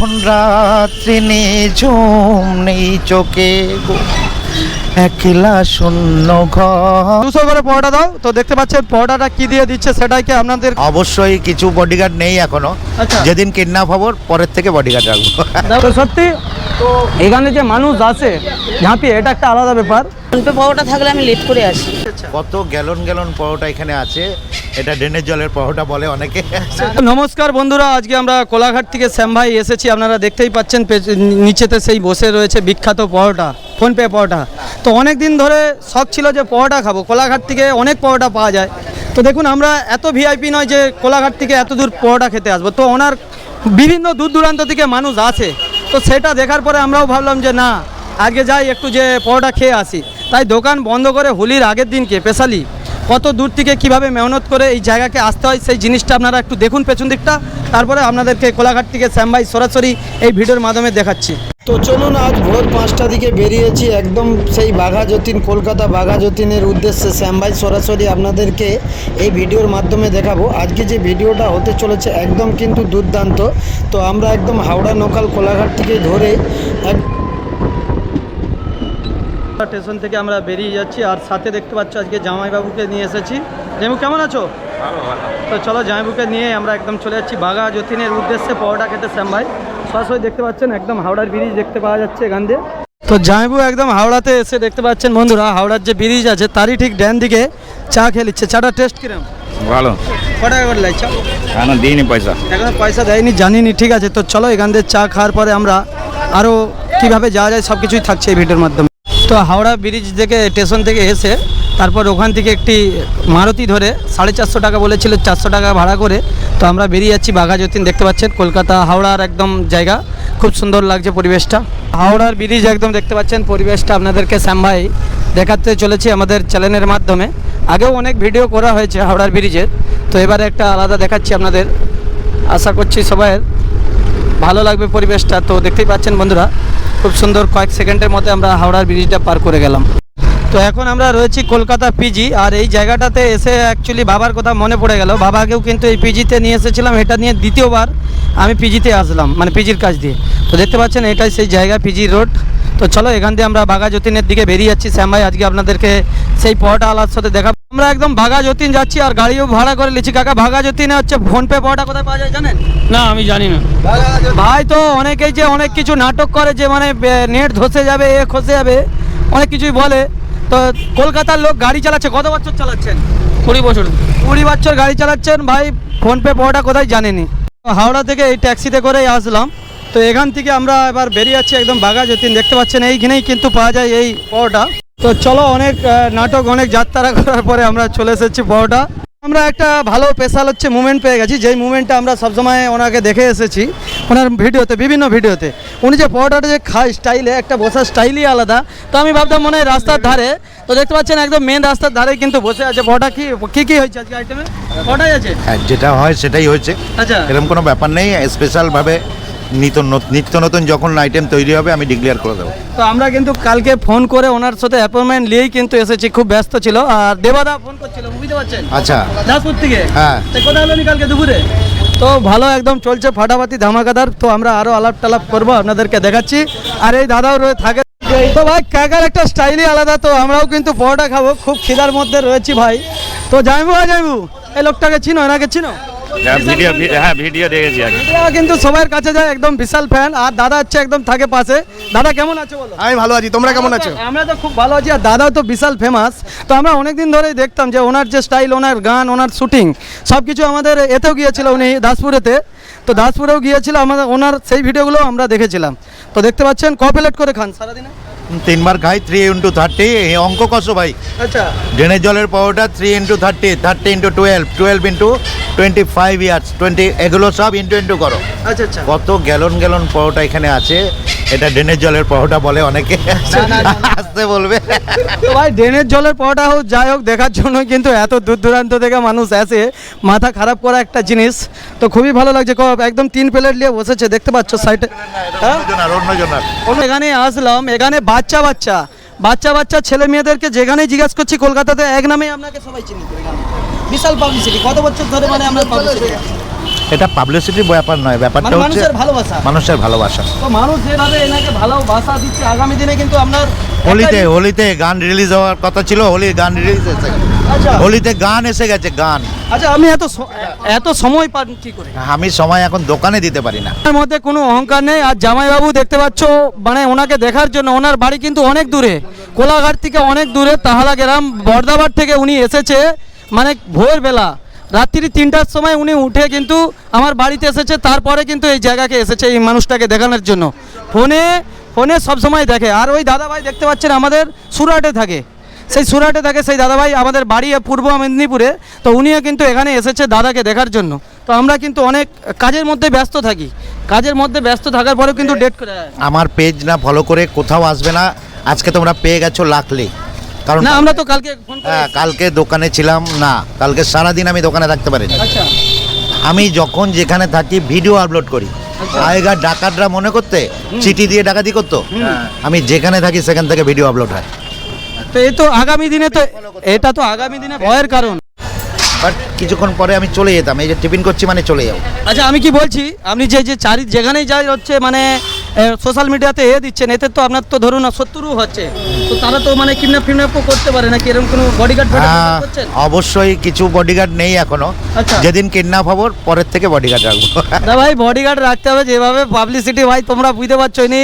এখন রাত্রি নিঝুম নেই চোখে গো। একলা শূন্য ঘর। দুশো করে পরোটা দাও। তো দেখতে পাচ্ছেন পরোটাটা কি দিয়ে দিচ্ছে সেটাই কি আপনাদের অবশ্যই কিছু বডিগার্ড নেই এখনও। আচ্ছা। যেদিন কিডন্যাপ হব পরের থেকে বডিগার্ড রাখব। তো সত্যি এখানে যে মানুষ আছে ঝাঁপিয়ে এটা একটা আলাদা ব্যাপার। পাওয়াটা থাকলে আমি লেট করে আসি। কত গ্যালন গ্যালন পরোটা এখানে আছে। এটা ড্রেনের জলের পরোটা বলে অনেকে। নমস্কার বন্ধুরা, আজকে আমরা কোলাঘাট থেকে শ্যাম ভাই এসেছি। আপনারা দেখতেই পাচ্ছেন নিচেতে সেই বসে রয়েছে বিখ্যাত পরোটা, ফোনপে পরোটা। তো অনেক দিন ধরে শখ ছিল যে পরোটা খাব। কোলাঘাট থেকে অনেক পরোটা পাওয়া যায়। তো দেখুন, আমরা এত ভিআইপি নয় যে কোলাঘাট থেকে এত দূর পরোটা খেতে আসব। তো ওনার বিভিন্ন দূর দূরান্ত থেকে মানুষ আছে তো সেটা দেখার পরে আমরাও ভাবলাম যে না, আগে যাই একটু যে পরোটা খেয়ে আসি। তাই দোকান বন্ধ করে হোলির আগের দিনকে স্পেশালি কত দূর থেকে কীভাবে মেহনত করে এই জায়গাকে আসতে হয় সেই জিনিসটা আপনারা একটু দেখুন পেছন দিকটা। তারপরে আপনাদেরকে কোলাঘাট থেকে শ্যাম ভাই সরাসরি এই ভিডিওর মাধ্যমে দেখাচ্ছি। তো চলুন আজ ভোর পাঁচটা দিকে বেরিয়েছি একদম সেই বাঘা যতীন, কলকাতা বাঘা যতীনের উদ্দেশ্যে শ্যাম ভাই সরাসরি আপনাদেরকে এই ভিডিওর মাধ্যমে দেখাবো। আজকে যে ভিডিওটা হতে চলেছে একদম কিন্তু দুর্দান্ত। তো আমরা একদম হাওড়া লোকাল কোলাঘাট থেকে ধরে এক স্টেশন থেকে আমরা বেরিয়ে যাচ্ছি আর সাথে দেখতে পাচ্ছ আজকে জামাইবাবুকে নিয়ে এসেছি। জামু কেমন আছো? তো চলো জামাইবুকে নিয়ে আমরা একদম চলে যাচ্ছি বাঘা যতীনের উদ্দেশ্যে পরোটা খেতে শ্যাম ভাই। সরাসরি দেখতে পাচ্ছেন একদম হাওড়ার ব্রিজ দেখতে পাওয়া যাচ্ছে এখান দিয়ে। তো জামাইবু একদম হাওড়াতে এসে দেখতে পাচ্ছেন বন্ধুরা হাওড়ার যে ব্রিজ আছে তারই ঠিক ড্যান দিকে চা খেয়ে নিচ্ছে। চাটা টেস্ট কিরম? ভালো। কটা করে লাগছে দিইনি পয়সা। এখন পয়সা দেয়নি জানিনি ঠিক আছে। তো চলো এখান দিয়ে চা খাওয়ার পরে আমরা আরও কীভাবে যাওয়া যায় সব কিছুই থাকছে এই ভিডিওর মাধ্যমে। তো হাওড়া ব্রিজ থেকে স্টেশন থেকে এসে তারপর ওখান থেকে একটি মারুতি ধরে সাড়ে চারশো টাকা বলেছিল, চারশো টাকা ভাড়া করে। তো আমরা বেরিয়ে যাচ্ছি বাঘা যতীন দেখতে পাচ্ছেন কলকাতা হাওড়ার একদম জায়গা। খুব সুন্দর লাগছে পরিবেশটা। হাওড়ার ব্রিজ একদম দেখতে পাচ্ছেন পরিবেশটা আপনাদেরকে শ্যাম ভাই দেখাতে চলেছি আমাদের চ্যানেলের মাধ্যমে। আগেও অনেক ভিডিও করা হয়েছে হাওড়ার ব্রিজের। তো এবারে একটা আলাদা দেখাচ্ছি আপনাদের। আশা করছি সবাই ভালো লাগবে পরিবেশটা। তো দেখতেই পাচ্ছেন বন্ধুরা খুব সুন্দর কয়েক সেকেন্ডের মধ্যে আমরা হাওড়ার ব্রিজটা পার করে গেলাম। তো এখন আমরা রয়েছি কলকাতা পিজি আর এই জায়গাটাতে এসে অ্যাকচুয়ালি বাবার কথা মনে পড়ে গেল। বাবাকেও কিন্তু এই পিজিতে নিয়ে এসেছিলাম, এটা নিয়ে দ্বিতীয়বার আমি পিজিতে আসলাম মানে পিজির কাজ দিয়ে। তো দেখতে পাচ্ছেন, এটাই সেই জায়গা পিজি রোড তো চলো এখান দিয়ে আমরা বাঘা যতীনের দিকে বেরিয়ে যাচ্ছি। শ্যাম ভাই, আজকে আপনাদেরকে সেই পরোটা আলার সাথে দেখা আমরা একদম ভাগা যতীন যাচ্ছি আর গাড়িও ভাড়া করে নিচ্ছি। কাকা ভাগা যতীনে হচ্ছে ফোনপে পরোটা কোথায় পাওয়া যায় জানেন? না আমি জানি না। ভাই তো অনেকেই যে অনেক কিছু নাটক করে যে মানে নেট ধসে যাবে এ খসে যাবে অনেক কিছুই বলে। তো কলকাতার লোক গাড়ি চালাচ্ছে কত বছর চালাচ্ছেন? কুড়ি বছর। কুড়ি বছর গাড়ি চালাচ্ছেন ভাই ফোনপে পাওয়াটা কোথায় জানেনি তো হাওড়া থেকে এই ট্যাক্সিতে করেই আসলাম। তো এখান থেকে আমরা এবার বেরিয়ে যাচ্ছি একদম বাঘা যতীন দেখতে পাচ্ছেন এইখানেই কিন্তু পাওয়া যায় এই পাওয়াটা। তো চলো অনেক নাটক অনেক যাত্রা করার পরে আমরা চলে এসেছি পাওয়াটা আমরা একটা ভালো স্পেশাল হচ্ছে মুভমেন্ট পেয়ে গেছি যেই মুভমেন্টটা আমরা সবসময় ওনাকে দেখে এসেছি ওনার ভিডিওতে বিভিন্ন ভিডিওতে। উনি যে পরোটাটা যে খায় স্টাইলে একটা বসার স্টাইলই আলাদা। তো আমি ভাবতাম মনে হয় রাস্তার ধারে তো দেখতে পাচ্ছেন একদম মেন রাস্তার ধারে কিন্তু বসে আছে পরোটা কি কী কী হয়েছে আজকে আইটেমে পরোটাই আছে? হ্যাঁ যেটা হয় সেটাই হয়েছে। আচ্ছা। এরকম কোনো ব্যাপার নেই স্পেশালভাবে নিত্য নত- নিত্য নতুন যখন আইটেম তৈরি হবে আমি ডিক্লেয়ার করে দেবো। তো আমরা কিন্তু কালকে ফোন করে ওনার সাথে অ্যাপয়েন্টমেন্ট নিয়েই কিন্তু এসেছি খুব ব্যস্ত ছিল। আর দেবাদা ফোন করছিল বুঝতে পারছেন আচ্ছা। দাসপুর থেকে? হ্যাঁ। কোথায় হলো কালকে দুপুরে? তো ভালো একদম চলছে ফাটাফাটি ধামাকাদার তো আমরা আরও আলাপ টালাপ করব আপনাদেরকে দেখাচ্ছি। আর এই দাদাও রয়ে থাকে তো ভাই কাকার একটা স্টাইলই আলাদা তো আমরাও কিন্তু পরোটা খাব খুব খিদার মধ্যে রয়েছি ভাই। তো যাইবু আর যাইবু এই লোকটাকে চিনো এনাকে চিনো? ভিডিও হ্যাঁ ভিডিও দেখেছি আগে। এরা কিন্তু সবার কাছে যায় একদম বিশাল ফ্যান আর দাদা হচ্ছে একদম থাকে পাশে। দাদা কেমন আছে বলো? আমি ভালো আছি। তোমরা কেমন আছো? আমরা তো খুব ভালো আছি আর দাদাও তো বিশাল ফেমাস তো আমরা অনেকদিন ধরেই দেখতাম যে ওনার যে স্টাইল ওনার গান ওনার শুটিং সব কিছু আমাদের এতেও গিয়েছিল উনি দাসপুরেতে। তো দাসপুরেও গিয়েছিল আমাদের ওনার সেই ভিডিওগুলো আমরা দেখেছিলাম। তো দেখতে পাচ্ছেন ক প্লেট করে খান সারাদিনে? তিনবার খাই থ্রি ইন্টু থার্টি অঙ্ক কষো ভাই। আচ্ছা। ড্রেনের জলের পরোটা three into thirty thirty into twelve twelve into twenty five years twenty এগুলো সব ইন্টু ইন্টু করো। আচ্ছা আচ্ছা। কত গ্যালন গ্যালন পরোটা এখানে আছে এটা ড্রেনের জলের পরোটা বলে অনেকে। আসতে বলবে। তো ভাই ড্রেনের জলের পরোটা হোক যাই হোক দেখার জন্য কিন্তু এত দূর দূরান্ত থেকে মানুষ আসে। মাথা খারাপ করা একটা জিনিস। তো খুবই ভালো লাগছে। একদম তিন প্লেট নিয়ে বসেছে দেখতে পাচ্ছ সাইডে। হ্যাঁ? এখানে আসলাম। এখানে বাচ্চা বাচ্চা। বাচ্চা বাচ্চা ছেলে মেয়েদেরকে যেখানেই জিজ্ঞাসা করছি কলকাতাতে এক নামে আপনাকে সবাই চিনি। বিশাল পাবলিসিটি কত বছর ধরে মানে আমরা পাবলিসিটি এটা পাবলিসিটির ব্যাপার নয় ব্যাপারটা মানে হচ্ছে মানুষের ভালোবাসা। মানুষের ভালোবাসা। তো মানুষ যেভাবে এনাকে ভালোবাসা দিচ্ছে আগামী দিনে কিন্তু আপনার হোলিতে হোলিতে গান রিলিজ হওয়ার কথা ছিল হোলি গান রিলিজ এসে গেছে আচ্ছা। হোলিতে গান এসে গেছে গান। আচ্ছা আমি এত এত সময় পান কি করে? আমি সময় এখন দোকানে দিতে পারি না। ওনার মধ্যে কোনো অহংকার নেই আর জামাইবাবু দেখতে পাচ্ছ মানে ওনাকে দেখার জন্য ওনার বাড়ি কিন্তু অনেক দূরে। কোলাঘাট থেকে অনেক দূরে তাহালা গ্রাম বর্দাবার থেকে উনি এসেছে মানে ভোর বেলা রাত্রি তিনটার সময় উনি উঠে কিন্তু আমার বাড়িতে এসেছে, তারপরে কিন্তু এই জায়গাকে এসেছে এই মানুষটাকে দেখানোর জন্য। ফোনে ফোনে সবসময় দেখে। আর ওই দাদাভাই দেখতে পাচ্ছেন আমাদের সুরাটে থাকে। সেই সুরাটে থাকে সেই দাদাভাই আমাদের বাড়ি পূর্ব মেদিনীপুরে। তো উনিও কিন্তু এখানে এসেছে দাদাকে দেখার জন্য। তো আমরা কিন্তু অনেক কাজের মধ্যে ব্যস্ত থাকি। কাজের মধ্যে ব্যস্ত থাকার পরেও কিন্তু ডেট করে আমার পেজ না ফলো করে কোথাও আসবে না। আজকে তোমরা পেয়ে গেছো লাখলি কারণ না আমরা তো কালকে ফোন হ্যাঁ কালকে দোকানে ছিলাম না কালকে সারাদিন আমি দোকানে থাকতে পারিনি। আচ্ছা। আমি যখন যেখানে থাকি ভিডিও আপলোড করি। আগেকার ডাকাতরা মনে করতে চিঠি দিয়ে ডাকাতি করতো? আমি যেখানে থাকি সেখান থেকে ভিডিও আপলোড হয়। তো এই তো আগামী দিনে তো এটা তো আগামী দিনে ভয়ের কারণ। বাট কিছুক্ষণ পরে আমি চলে যেতাম। এই যে টিফিন করছি মানে চলে যাব। আচ্ছা আমি কি বলছি? আপনি যে যে চারি যেখানেই যাই হচ্ছে মানে সোশ্যাল মিডিয়াতে এ দিচ্ছেন এতে তো আপনার তো ধরুন না শত্রু হচ্ছে। তো তারা তো মানে কিডন্যাপ ফিডন্যাপ করতে পারে নাকি? এরকম কোনো বডিগার্ড হ্যাঁ, অবশ্যই কিছু বডিগার্ড নেই এখনও। আচ্ছা। যেদিন কিডন্যাপ হব পরের থেকে বডিগার্ড রাখব। না ভাই বডিগার্ড রাখতে হবে যেভাবে পাবলিসিটি ভাই তোমরা বুঝতে পারছ নি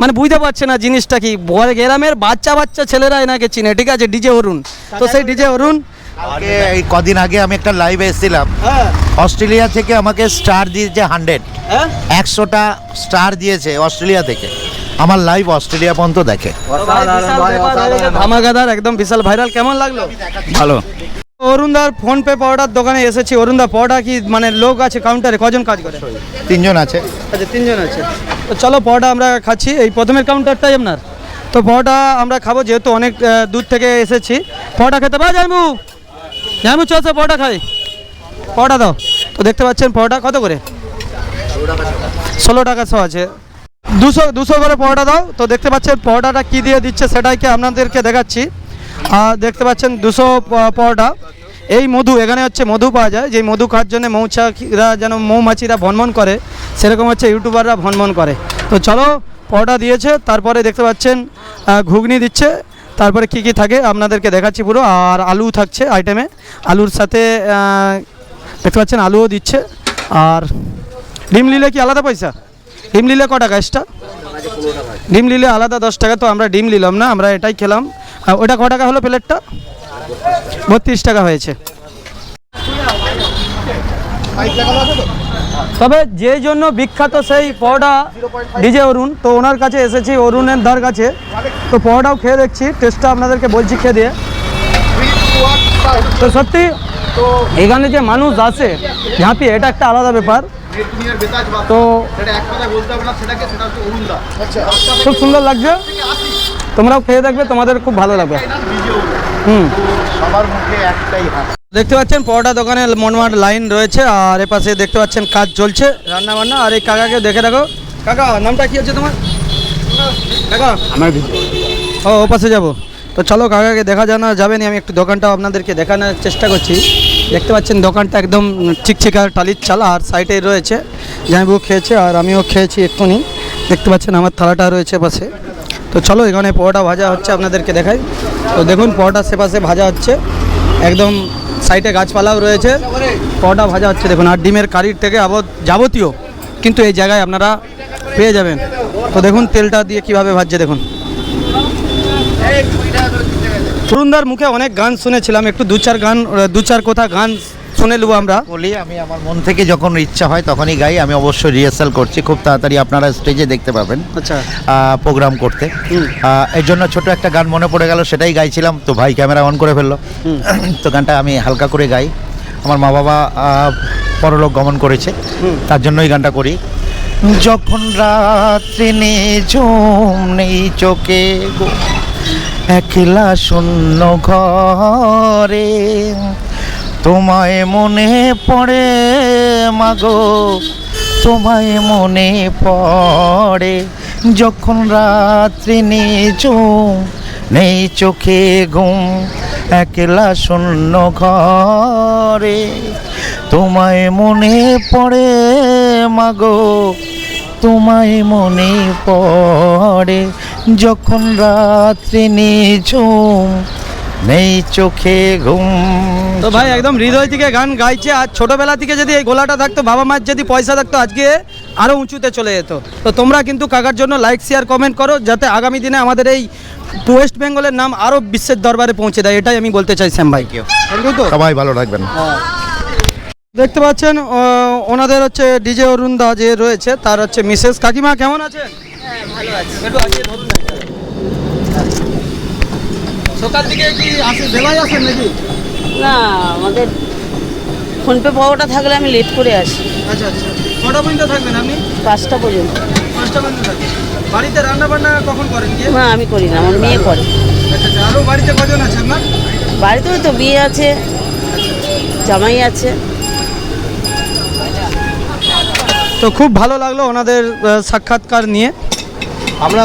মানে বুঝতে পারছে না জিনিসটা কি? গ্রামের বাচ্চা বাচ্চা ছেলেরা এনাকে চিনে ঠিক আছে? ডিজে অরুণ। তো সেই ডিজে অরুণ আগে এই কদিন আগে আমি একটা লাইভে এসেছিলাম। হ্যাঁ। অস্ট্রেলিয়া থেকে আমাকে স্টার দিয়েছে হান্ড্রেড হ্যাঁ? একশোটা স্টার দিয়েছে অস্ট্রেলিয়া থেকে। আমার লাইভ অস্ট্রেলিয়া পর্যন্ত দেখে। ধামাকাদার একদম বিশাল ভাইরাল কেমন লাগল? ভালো। অরুণদার ফোন পে পাউডার দোকানে এসেছি। অরুণদা পাউডার কি মানে লোক আছে কাউন্টারে কজন কাজ করে? তিনজন আছে। আচ্ছা তিনজন আছে। তো চলো পরোটা আমরা খাচ্ছি। এই প্রথমের কাউন্টারটাই আপনার। তো পরোটা আমরা খাব যেহেতু অনেক দূর থেকে এসেছি। পরোটা খেতে পারা জাইমু জাইমু চলছে, পরোটা খাই। পরোটা দাও। তো দেখতে পাচ্ছেন পরোটা, কত করে? ষোলো টাকা শো আছে। দুশো দুশো করে পরোটা দাও। তো দেখতে পাচ্ছেন পরোটাটা কী দিয়ে দিচ্ছে সেটাইকে আপনাদেরকে দেখাচ্ছি। আর দেখতে পাচ্ছেন দুশো পরোটা। এই মধু, এখানে হচ্ছে মধু পাওয়া যায়। যে মধু খাওয়ার জন্য মৌচাকিরা যেন মৌমাছিরা ভনভন করে, সেরকম হচ্ছে ইউটিউবাররা ভনভন করে। তো চলো, পরোটা দিয়েছে। তারপরে দেখতে পাচ্ছেন ঘুগনি দিচ্ছে। তারপরে কি কি থাকে? আপনাদেরকে দেখাচ্ছি পুরো। আর আলু থাকছে আইটেমে আলুর সাথে দেখতে পাচ্ছেন, আলুও দিচ্ছে। আর ডিম নিলে কি আলাদা পয়সা? ডিম নিলে ক টাকা এক্সট্রা ডিম নিলে আলাদা দশ টাকা। তো আমরা ডিম নিলাম না, আমরা এটাই খেলাম। ওটা ক টাকা হলো প্লেটটা বত্রিশ টাকা হয়েছে। তবে যে জন্য বিখ্যাত সেই পরোটা ডিজে অরুণ তো ওনার কাছে এসেছি অরুণের ধার কাছে। তো পরোটাও খেয়ে দেখছি টেস্টটা আপনাদেরকে বলছি খেয়ে দিয়ে। তো সত্যি এখানে যে মানুষ আসে ঝাঁপি এটা একটা আলাদা ব্যাপার। তো খুব সুন্দর লাগছে। তোমরাও খেয়ে দেখবে তোমাদের খুব ভালো লাগবে। হুম। সবার মুখে একটাই হাত দেখতে পাচ্ছেন পরোটা দোকানে মনমাট লাইন রয়েছে আর এপাশে দেখতে পাচ্ছেন কাজ চলছে রান্না বান্না আর এই কাকাকে দেখে রাখো কাকা নামটা কি হচ্ছে তোমার? কাকা? আমার ও ও পাশে যাব। তো চলো কাকাকে দেখা জানা যাবে না আমি একটু দোকানটাও আপনাদেরকে দেখানোর চেষ্টা করছি। দেখতে পাচ্ছেন দোকানটা একদম চিকচিকার টালির চাল আর সাইডে রয়েছে জামাইবু খেয়েছে আর আমিও খেয়েছি এক্ষুনি। দেখতে পাচ্ছেন আমার থালাটা রয়েছে পাশে। তো চলো এখানে পরোটা ভাজা হচ্ছে আপনাদেরকে দেখাই। তো দেখুন পরোটা সে পাশে ভাজা হচ্ছে। একদম সাইডে গাছপালাও রয়েছে। কটা ভাজা হচ্ছে, দেখুন, আর ডিমের কারির থেকে যাবতীয় কিন্তু এই জায়গায় আপনারা পেয়ে যাবেন। তো দেখুন, তেলটা দিয়ে কীভাবে ভাজছে, দেখুন। তরুণদার মুখে অনেক গান শুনেছিলাম, একটু দু চার গান, দু চার কথা গান শুনে নেব আমরা। বলি আমি আমার মন থেকে যখন ইচ্ছা হয় তখনই গাই। আমি অবশ্যই রিহার্সাল করছি খুব তাড়াতাড়ি আপনারা স্টেজে দেখতে পাবেন আচ্ছা। প্রোগ্রাম করতে। এর জন্য ছোট একটা গান মনে পড়ে গেল সেটাই গাইছিলাম। তো ভাই ক্যামেরা অন করে ফেলল। তো গানটা আমি হালকা করে গাই। আমার মা বাবা পরলোক গমন করেছে। তার জন্যই গানটা করি। যখন রাত্রি নিঝুম নেই চোখে গো, একলা শূন্য ঘরে তোমায় মনে পড়ে, মাগো। তোমায় মনে পড়ে, যখন রাত্রি নিঝুম নেই চোখে ঘুম, একলা শূন্য ঘরে। তোমায় মনে পড়ে, মাগো। তোমায় মনে পড়ে, যখন রাত্রি নিঝুম নেই চোখে ঘুম। তো ভাই একদম হৃদয় থেকে গান গাইছে। আর ছোটবেলা থেকে যদি এই গোলাটা থাকতো বাবা মায়ের যদি পয়সা থাকতো আজকে আরও উঁচুতে চলে যেত। তো তোমরা কিন্তু কাকার জন্য লাইক শেয়ার কমেন্ট করো যাতে আগামী দিনে আমাদের এই ওয়েস্ট বেঙ্গলের নাম আরও বিশ্বের দরবারে পৌঁছে দেয়। এটাই আমি বলতে চাই শ্যাম ভাইকে। থ্যাংক ইউ তো। সবাই ভালো থাকবেন। দেখতে পাচ্ছেন ও, ওনাদের হচ্ছে ডিজে অরুণ দা যে রয়েছে তার হচ্ছে মিসেস কাকিমা কেমন আছেন? হ্যাঁ ভালো আছে। একটু আগিয়ে ধরুন না এটা। সকাল থেকে কি আসে বেলায় আসেন নাকি? না আমাদের ফোনপে পাওয়াটা থাকলে আমি লেট করে আসি। আচ্ছা আচ্ছা। কটা পর্যন্ত থাকবেন আপনি? পাঁচটা পর্যন্ত। পাঁচটা পর্যন্ত থাকবেন। বাড়িতে রান্না বান্না কখন করেন গিয়ে না আমি করি না আমার মেয়ে করে। আচ্ছা আচ্ছা। আরও বাড়িতে কজন আছে আপনার? বাড়িতে তো বিয়ে আছে জামাই আছে। তো খুব ভালো লাগল ওনাদের সাক্ষাৎকার নিয়ে। আমরা